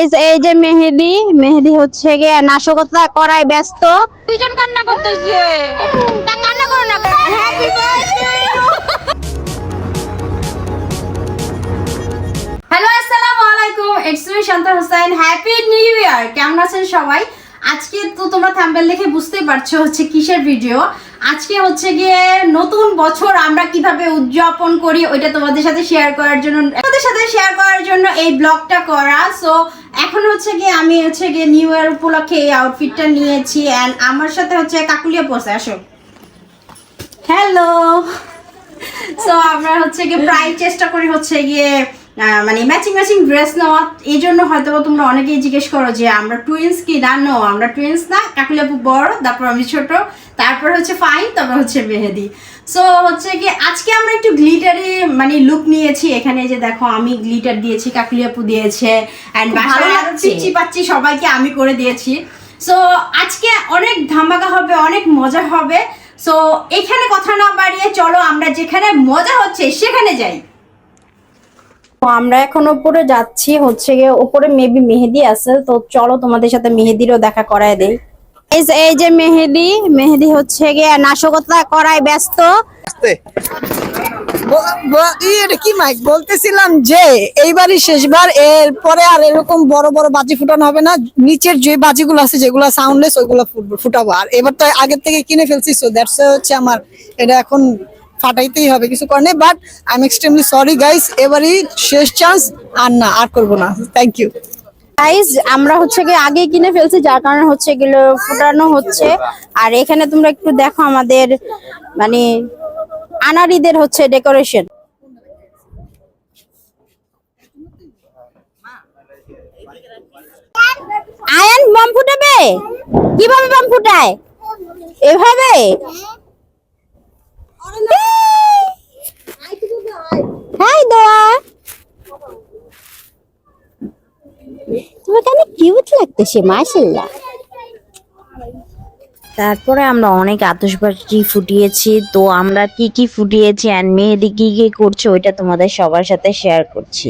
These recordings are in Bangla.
এই যে- এই যে মেহেদি মেহেদি হচ্ছে গিয়ে নাশকতা করায় ব্যস্ত। দুইজন কান্না করতেছে। কান্না করো না হ্যাপি হ্যালো আসসালামু আলাইকুম। It's me Shanta Hossain. Happy new year কেমন আছেন সবাই? আজকে তো তোমরা থাম্বেল দেখে বুঝতেই পারছ হচ্ছে কিসের ভিডিও আজকে হচ্ছে গিয়ে নতুন বছর আমরা কীভাবে উদযাপন করি ওইটা তোমাদের সাথে শেয়ার করার জন্য তোমাদের সাথে শেয়ার করার জন্য এই ব্লগটা করা। সো এখন হচ্ছে গিয়ে আমি হচ্ছে গিয়ে নিউ ইয়ার উপলক্ষে এই আউটফিটটা নিয়েছি অ্যান্ড আমার সাথে হচ্ছে কাকুলিয়া পড়ছে, আসো। হ্যালো সো আমরা হচ্ছে গিয়ে প্রায় চেষ্টা করি হচ্ছে গিয়ে মানে ম্যাচিং ম্যাচিং ড্রেস নেওয়া এই জন্য হয়তো তোমরা অনেকেই জিজ্ঞেস করো যে আমরা টুইন্স কি? না নো আমরা টুইন্স না। কাকুলিয়াপু বড় তারপর আমি ছোট। তারপর হচ্ছে ফাইন তারপর হচ্ছে মেহেদি। সো হচ্ছে কি আজকে আমরা একটু গ্লিটারি মানে লুক নিয়েছি। এখানে যে দেখো আমি গ্লিটার দিয়েছি কাকুলিয়াপু দিয়েছে অ্যান্ড খুব ভালো লাগছে। পাচ্ছি সবাইকে আমি করে দিয়েছি। সো আজকে অনেক ধামাকা হবে অনেক মজা হবে। সো এখানে কথা না বাড়িয়ে চলো আমরা যেখানে মজা হচ্ছে সেখানে যাই। আমরা এখন উপরে যাচ্ছি, হচ্ছে গিয়ে উপরে মেবি মেহেদি আছে, তো চলো তোমাদের সাথে মেহেদিরও দেখা করায় দেই। এই যে- মেহেদি মেহেদি হচ্ছে গিয়ে নাশকতা করায় ব্যস্ত। কি মাইক বলতেছিলাম যে, এইবারই শেষবার এর পরে আর এরকম বড় বড় বাজি ফুটানো হবে না। নিচের যে বাজিগুলো আছে, যেগুলো সাউন্ডলেস ওইগুলো ফুটাবো। আর এবার তো আগের থেকে কিনে ফেলছি সো দ্যাটস হচ্ছে আমার, এটা এখন ফাটাইতেই হবে, কিছু করে নেই। But I am extremely sorry guys এবারই শেষ চান্স আর না, আর করব না। থ্যাংক ইউ গাইজ আমরা হচ্ছে গিয়ে আগে কিনে ফেলছি, যার কারণে হচ্ছে এগুলো ফুটানো হচ্ছে। আর এখানে তোমরা একটু দেখো আমাদের মানে আনারিদের হচ্ছে ডেকোরেশন আয়ান, বাম ফুটাবে? কীভাবে বাম ফুটায়? এভাবে? তোমাকে অনেক কিউট তারপরে আমরা অনেক আতশবাজি ফুটিয়েছি। তো আমরা কি কি ফুটিয়েছি অ্যান্ড মেহেদি কি কি করছে, ওইটা তোমাদের সবার সাথে শেয়ার করছি।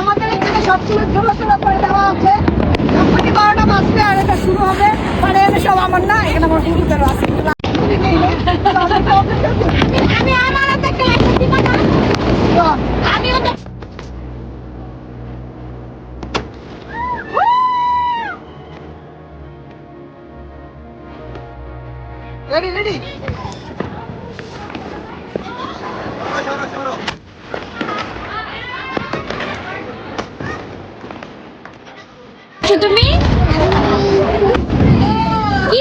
আমাদের এখানে সবসময় ঝোলাঝোলা করে দেওয়া আছে। যখনই বারোটা বাজবে আর এটা শুরু হবে। মানে এটা সব আমার না এখানে আমার হুজুদের আছে আমি আমার হাতে ক্লাস আমিও তো রেডি রেডি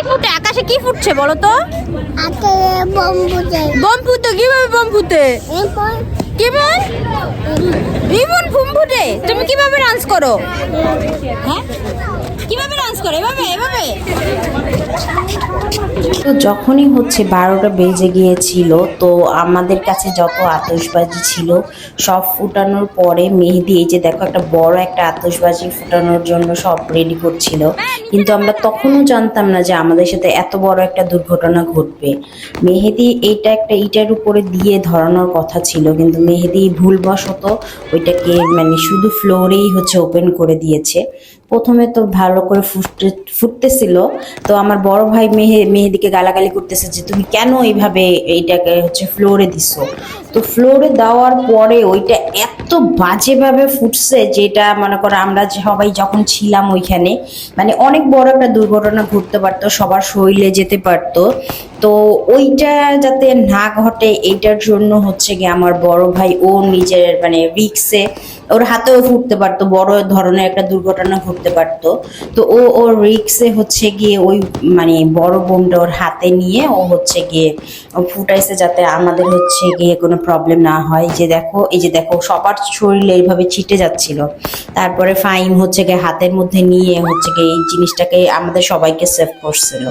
ফুটে? আকাশে কি ফুটছে বলো তো? বোম ফুটে। কীভাবে বম ফুটে? কীভাবে রিবন? ফুম ফুটে? তুমি কীভাবে ডান্স করো? হ্যাঁ? কীভাবে ডান্স করো? এভাবে এভাবে? তো যখনই হচ্ছে বারোটা বেজে গিয়েছিল, তো আমাদের কাছে যত আতশবাজি ছিল, সব ফুটানোর পরে মেহেদি, এই যে দেখো একটা বড় একটা আতশবাজি ফুটানোর জন্য সব রেডি করছিল। কিন্তু আমরা তখনও জানতাম না যে আমাদের সাথে এত বড় একটা দুর্ঘটনা ঘটবে। মেহেদি এইটা একটা ইটার উপরে দিয়ে ধরানোর কথা ছিল, কিন্তু মেহেদি ভুলবশত ওইটাকে মানে শুধু ফ্লোরেই হচ্ছে ওপেন করে দিয়েছে। প্রথমে তো ভালো করে ফুটতে, ফুটতেছিল, তো আমার বড় ভাই মেহে, মেহেদিকে গালাগালি করতেছে যে তুমি কেন এইভাবে এইটাকে হচ্ছে ফ্লোরে দিছো? তো ফ্লোরে দেওয়ার পরে ওইটা এত বাজেভাবে ফুটছে যেটা মনে করো আমরা সবাই যখন ছিলাম ওইখানে মানে অনেক বড় একটা দুর্ঘটনা ঘটতে পারতো, সবার শরীরে যেতে পারতো। তো ওইটা যাতে না ঘটে, এইটার জন্য হচ্ছে গিয়ে আমার বড় ভাই, ও নিজের মানে রিক্সে ওর হাতেও ফুটতে পারতো, বড় ধরনের একটা দুর্ঘটনা ঘটতে পারতো। তো ও, ওর রিক্সে হচ্ছে গিয়ে ওই মানে বড় বোমটা ওর হাতে নিয়ে ও হচ্ছে গিয়ে ফুটাইছে যাতে আমাদের হচ্ছে গিয়ে কোনো প্রবলেম না হয়, যে দেখো, এই যে দেখো, সবার শরীরে এইভাবে ছিটে যাচ্ছিল। তারপরে ফাইন হচ্ছে গিয়ে হাতের মধ্যে নিয়ে হচ্ছে গিয়ে এই জিনিসটাকে আমাদের সবাইকে সেভ করছিল।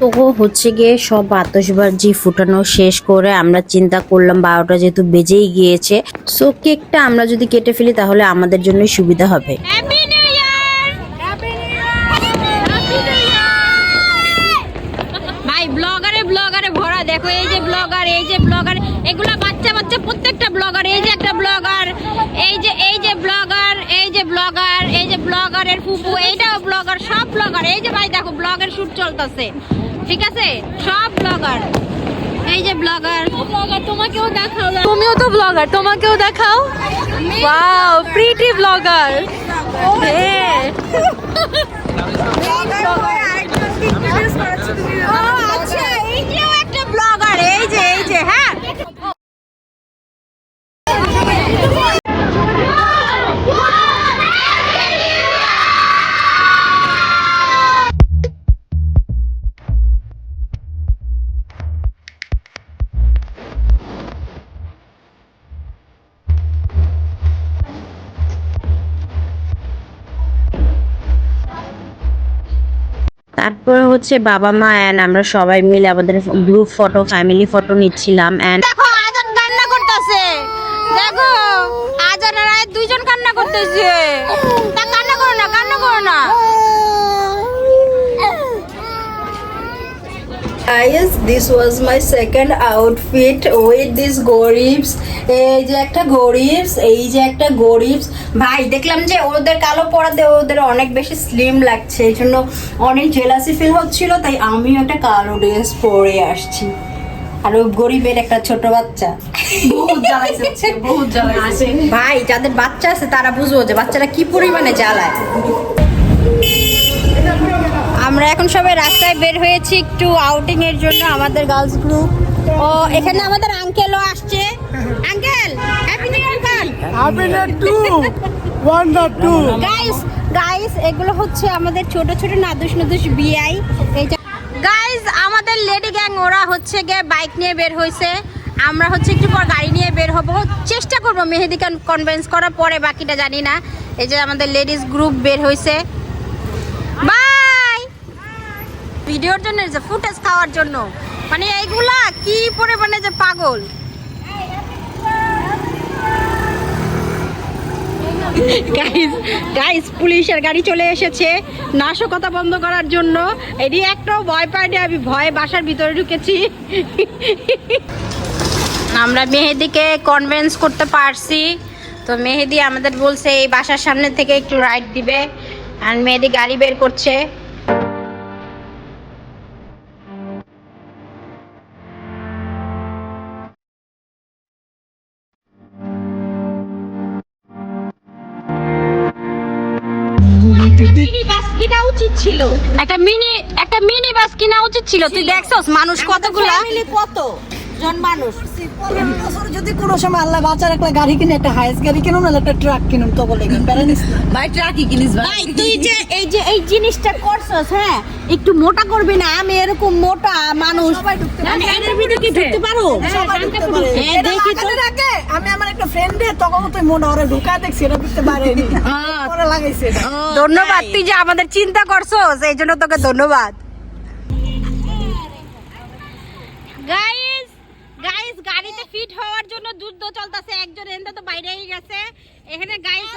তো হচ্ছে গিয়ে সব আতশবাজি ফুটানো শেষ করে আমরা চিন্তা করলাম বারোটা যেহেতু বেজেই গিয়েছে সো কেকটা আমরা যদি কেটে ফেলি তাহলে আমাদের জন্যই সুবিধা হবে ভাই ব্লগারে ব্লগারে ভরা দেখো এই যে ব্লগার এই যে ব্লগার এগুলা বাচ্চা বাচ্চা প্রত্যেকটা ব্লগার এই যে একটা ব্লগার এই যে এই যে ব্লগার এই যে ব্লগার এই যে ব্লগারের ফুপু এইটাও ব্লগার সব ব্লগার এই যে ভাই দেখো ব্লগের শুট চলতেছে ঠিক আছে? সব ব্লগার এই যে ব্লগার ব্লগার তোমাকেও দেখাও তুমিও তো ব্লগার তোমাকেও দেখাও? ওয়াও প্রিটি ব্লগার হ্যাঁ। আচ্ছা এই যে এই যে এই যে হ্যাঁ তারপরে হচ্ছে বাবা মা অ্যান্ড আমরা সবাই মিলে আমাদের গ্রুপ ফটো ফ্যামিলি ফটো নিচ্ছিলাম অ্যান্ড কান্না করতেছে। দেখো, আজান আর দুইজন কান্না করতেছে। কান্না করো না, কান্না করো না। Guys, this was my second outfit with this গরিবস এই যে একটা গরিবস এই যে একটা গরিবস ভাই দেখলাম যে ওদের কালো পড়াতে ওদের অনেক বেশি স্লিম লাগছে এই জন্য অনেক জেলাসি ফিল হচ্ছিল তাই আমিও একটা কালো ড্রেস পরে আসছি। আর ওই গরিবের একটা ছোট বাচ্চা। বহুত জ্বালাইছে বহুত জ্বালাইছে ভাই যাদের বাচ্চা আছে তারা বুঝব যে বাচ্চারা কি পরিমাণে জ্বালায়। আমরা এখন সবাই রাস্তায় বের হয়েছি একটু আউটিং এর জন্য আমাদের গার্লস গ্রুপ ও এখানে আমাদের আঙ্কেলও আসছে। Uncle happy new year guys guys এগুলো হচ্ছে আমাদের ছোট ছোট নাদুস নাদুস বিআই এই যে গাইস আমাদের লেডি গ্যাং ওরা হচ্ছে গিয়ে বাইক নিয়ে বের হয়েছে। আমরা হচ্ছে একটু পর গাড়ি নিয়ে বের হব। চেষ্টা করব মেহেদিকে কনভিন্স করার পরে বাকিটা জানি না। এই যে আমাদের লেডিস গ্রুপ বের হয়েছে। বাই ভিডিওর জন্য যে ফুটেজ খাওয়ার জন্য। মানে এইগুলা কি পরিমাণে যে পাগল? পুলিশের গাড়ি চলে এসেছে। নাশকতা বন্ধ করার জন্য। এটি একটাও ভয় পাইনি আমি ভয়ে বাসার ভিতরে ঢুকেছি। আমরা মেহেদিকে কনভেন্স করতে পারছি। তো মেহেদি আমাদের বলছে এই বাসার সামনে থেকে একটু রাইড দিবে। আর মেহেদি গাড়ি বের করছে। ছিল? একটা মিনি একটা মিনি বাস কিনা উচিত ছিল। তুই দেখছস মানুষ কতগুলা? কত? জন মানুষ। যদি কোনো সময় আল্লাহ বাঁচার একটা গাড়ি কিনে একটা হাইস গাড়ি কিনুন নাহলে একটা ট্রাক কিনুন তো বলে ভাই ট্রাকই কিনিস ভাই। তুই যে এই যে এই জিনিসটা করছস হ্যাঁ একটু মোটা করবি না। আমি এরকম মোটা মানুষ। সবাই ঢুকতে মানে এর ভিতরে কি ঢুকতে পারো? সবাই ঢুকতে পারে। হ্যাঁ, দেখি তো। আগে আমি আমার একটা ফ্রেন্ডে তখন তুই মনে ওরে ঢুকা দেখছি এটা করতে পারেনি পরে লাগাইছে ধন্যবাদ তুই যে আমাদের চিন্তা করছ এই জন্য তোকে ধন্যবাদ। গাইস গাইস গাড়িতে ফিট হওয়ার জন্য যুদ্ধ চলতেছে। একজন এনতে তো বাইরেই গেছে। এখানে গাইস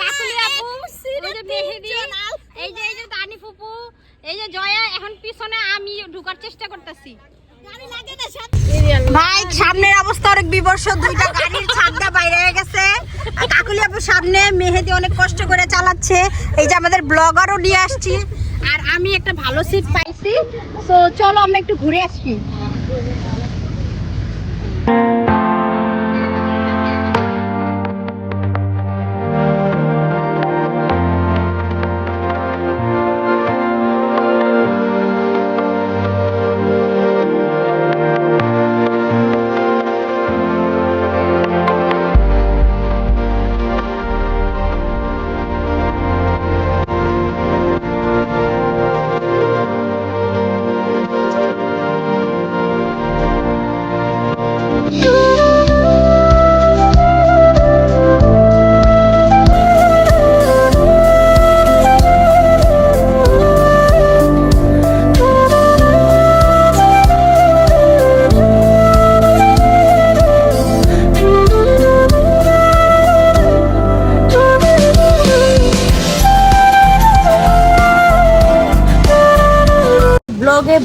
কাকুলি আপু ওই যে মেহেদি এই যে এই যে তানি ফুপু এই যে জয়া এখন পিছনে আমি ঢোকার চেষ্টা করতেছি। ভাই সামনের অবস্থা অনেক বিবর্ষ। দুইটা গাড়ির ছাদটা বাইরে হয়ে গেছে। কাকুলি আপুর সামনে মেহেদি অনেক কষ্ট করে চালাচ্ছে। এই যে আমাদের ব্লগারও নিয়ে আসছি। আর আমি একটা ভালো সিট পাইছি। তো চলো আমরা একটু ঘুরে আসি।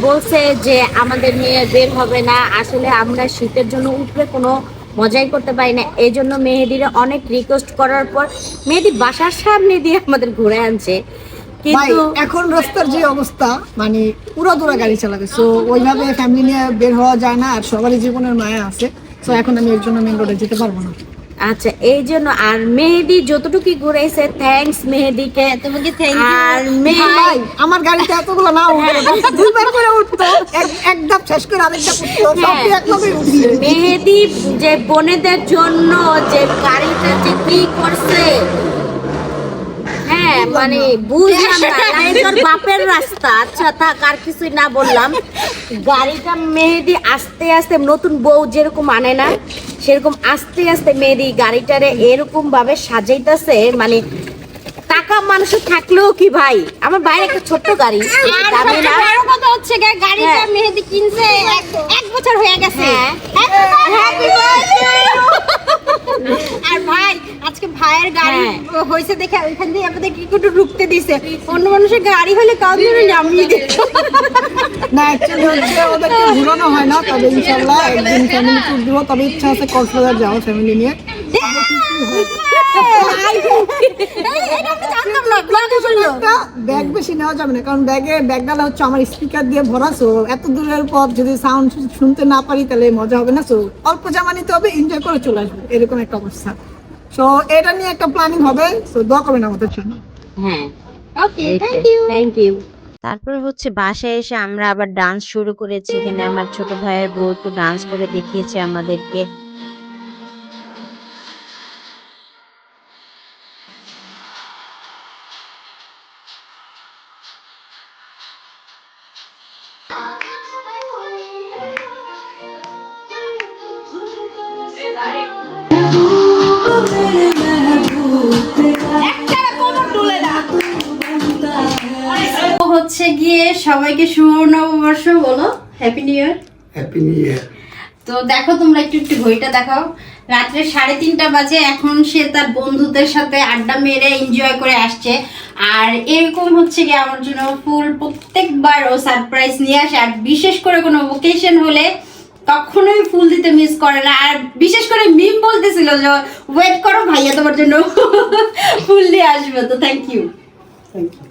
বলছে যে আমাদের নিয়ে বের হবে না। আসলে আমরা শীতের জন্য উপরে কোনো মজাই করতে পারি না। এই জন্য মেহেদির অনেক রিকোয়েস্ট করার পর মেহেদি বাসার সামনে দিয়ে আমাদের ঘুরে আনছে। কিন্তু এখন রাস্তার যে অবস্থা মানে পুরো দূরা গাড়ি চালাবে সো ওইভাবে ফ্যামিলি নিয়ে বের হওয়া যায় না আর সবারই জীবনের মায়া আছে। সো এখন আমি এর জন্য মেন রোডে যেতে পারব না। আচ্ছা এই জন্য আর মেহেদি যতটুকু ঘুরেছে থ্যাঙ্কস মেহেদিকে। তোমাকে থ্যাংক আর মেহেদি ভাই আমার গাড়িতে এতগুলো না উঠে দুইবার করে উঠতো। এক- ধাপ শেষ করে আরেকটা উঠতো সবই একভাবে উঠছে। মেহেদি যে বোনেদের জন্য যে গাড়িটা যে কি করছে হ্যাঁ মানে বুঝলাম না মানে তোর বাপের রাস্তা। আচ্ছা থাক আর কিছুই না বললাম। গাড়িটা মেহেদি আস্তে আস্তে নতুন বউ যেরকম আনে না সেরকম আস্তে আস্তে মেয়েদি গাড়িটারে এরকম ভাবে সাজাইতেছে মানে টাকা মানুষ থাকলেও কি ভাই? আমার বাইরে একটা ছোট্ট গাড়ি। দামি না কথা হচ্ছে গিয়ে গাড়িটা হ্যাঁ। মেহেদি কিনছে এক- বছর হয়ে গেছে। হ্যাঁ। Happy আর ভাই আজকে ভাইয়ের গাড়ি হ্যাঁ। হয়েছে দেখে ওইখান দিয়ে আমাদের কি একটু ঢুকতে দিছে। অন্য মানুষের গাড়ি হলে কাউ ধরে নামিয়ে দিত। না অ্যাকচুয়ালি হচ্ছে ওদেরকে ঘুরানো হয় না তবে ইনশাল্লাহ একদিন ফ্যামিলি ট্যুর দিব। তবে ইচ্ছা আছে কক্সবাজার যাওয়া ফ্যামিলি নিয়ে। ব্যাগ বেশি নেওয়া যাবে না কারণ ব্যাগে ব্যাগ ডালা হচ্ছে আমার স্পিকার দিয়ে ভরা সো এত দূরের পথ যদি সাউন্ড শুনতে না পারি তাহলে মজা হবে না সো অল্প জামা নিতে হবে এনজয় করে চলে আসবে এরকম একটা অবস্থা। সো এটা নিয়ে একটা প্ল্যানিং হবে সো দোয়া করবেন আমাদের জন্য। হ্যাঁ okay thank you thank you তারপর হচ্ছে বাসায় এসে আমরা আবার ডান্স শুরু করেছি এখানে আমার ছোট ভাইয়ের বউ একটু ডান্স করে দেখিয়েছে আমাদেরকে। সবাইকে শুভ নববর্ষ বলো। Happy new year happy new year তো দেখো তোমরা একটু একটু ঘড়িটা দেখাও। রাত্রে সাড়ে তিনটা বাজে এখন সে তার বন্ধুদের সাথে আড্ডা মেরে এনজয় করে আসছে। আর এরকম হচ্ছে কি আমার জন্য ফুল প্রত্যেকবার ও সারপ্রাইজ নিয়ে আসে। আর বিশেষ করে কোনো ওকেশন হলে কখনোই ফুল দিতে মিস করে না। আর বিশেষ করে মিম বলতেছিল যে ওয়েট করো ভাইয়া তোমার জন্য ফুল দিয়ে আসবে। তো থ্যাংক ইউ থ্যাংক ইউ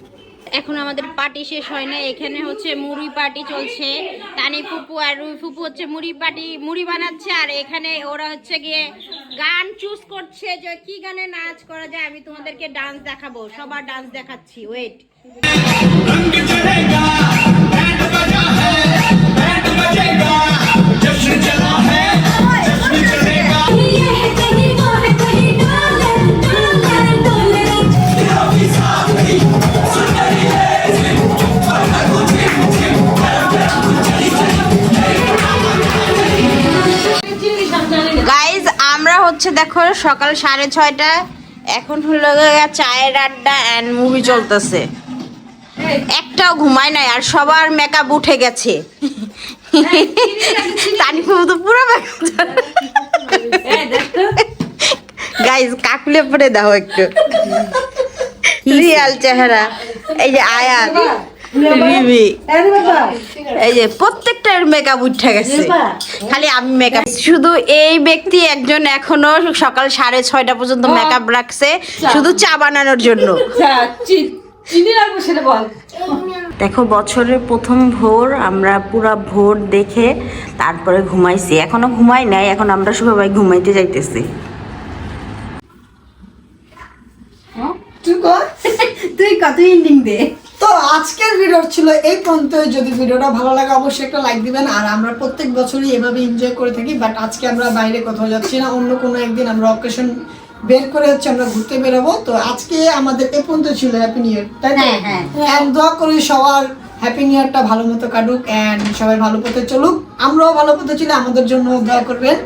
এখন আমাদের পার্টি শেষ হয় না এখানে হচ্ছে মুড়ি পার্টি চলছে। টানি ফুপু আর রুই ফুপু হচ্ছে মুড়ি পার্টি, মুড়ি বানাচ্ছে। আর এখানে ওরা হচ্ছে গিয়ে গান চুজ করছে যে কি গানে নাচ করা যায়। আমি তোমাদেরকে ডান্স দেখাবো। সবার ডান্স দেখাচ্ছি। ওয়েট হচ্ছে দেখো সকাল সাড়ে ছয়টা এখন হলো চায়ের আড্ডা অ্যান্ড মুভি চলতেছে। একটাও ঘুমায় নাই আর সবার মেকআপ উঠে গেছে। তানিফু তো পুরো গাইজ কাকুলে পরে দাও একটু। রিয়াল চেহারা। এই যে আয়াত। রিমি এই যে প্রত্যেকটার মেকআপ উঠে গেছে। খালি আমি মেকআপ শুধু এই ব্যক্তি একজন এখনও সকাল সাড়ে ছয়টা পর্যন্ত মেকআপ রাখছে। শুধু চা বানানোর জন্য। দেখো বছরের প্রথম ভোর আমরা পুরা ভোর দেখে তারপরে ঘুমাইছি। এখনও ঘুমাই নাই এখন আমরা সবাই ঘুমাইতে যাইতেছি। তুই তুই কত ইন্ডিং দে। তো আজকের ভিডিও ছিল এই পর্যন্ত যদি ভিডিওটা ভালো লাগে অবশ্যই একটা লাইক দিবেন। আর আমরা প্রত্যেক বছরই এভাবে এনজয় করে থাকি বাট আজকে আমরা বাইরে কোথাও যাচ্ছি না। অন্য কোনো একদিন আমরা অকেশন বের করে হচ্ছে আমরা ঘুরতে বেরোবো। তো আজকে আমাদের এ পর্যন্ত ছিল হ্যাপি নিউ ইয়ার তাই না হ্যাঁ, হ্যাঁ। দোয়া করি সবার হ্যাপি নিউ ইয়ারটা ভালো মতো কাটুক এন্ড সবাই ভালো পথে চলুক। আমরাও ভালো পথে চলে আমাদের জন্য দোয়া করবেন।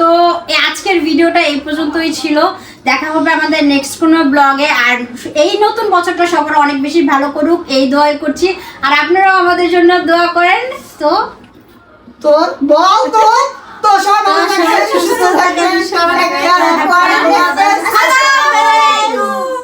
তো এই আজকের ভিডিওটা এই পর্যন্তই ছিল। দেখা হবে আমাদের নেক্সট কোনো ব্লগে আর এই নতুন বছরটা সবার অনেক বেশি ভালো করুক এই দোয়াই করছি। আর আপনারাও আমাদের জন্য দোয়া করেন। তো তো বল তো তো সবাই সুস্থ থাকেন সবাই